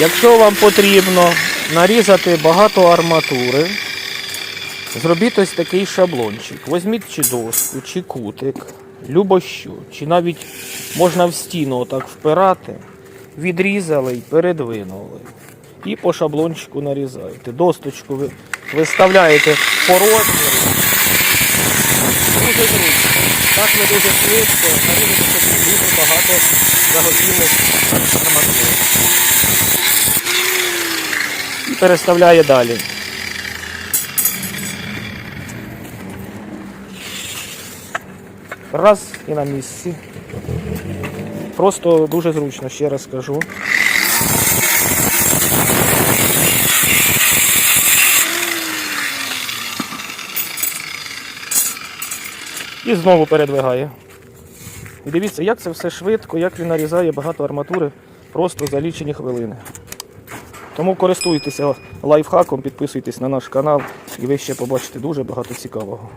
Якщо вам потрібно нарізати багато арматури, зробіть ось такий шаблончик. Візьміть чи доску, чи кутик, любощу, чи навіть можна в стіну отак впирати, відрізали і передвинули. І по шаблончику нарізаєте. Досточку ви виставляєте по розміру. Дуже зручно. Так ви дуже швидко нарізати собі дуже багато заготівних арматури. І переставляє далі. Раз і на місці. Просто дуже зручно, ще раз скажу. І знову передвигає. І дивіться, як це все швидко, як він нарізає багато арматури просто за лічені хвилини. Тому користуйтеся лайфхаком, підписуйтесь на наш канал і ви ще побачите дуже багато цікавого.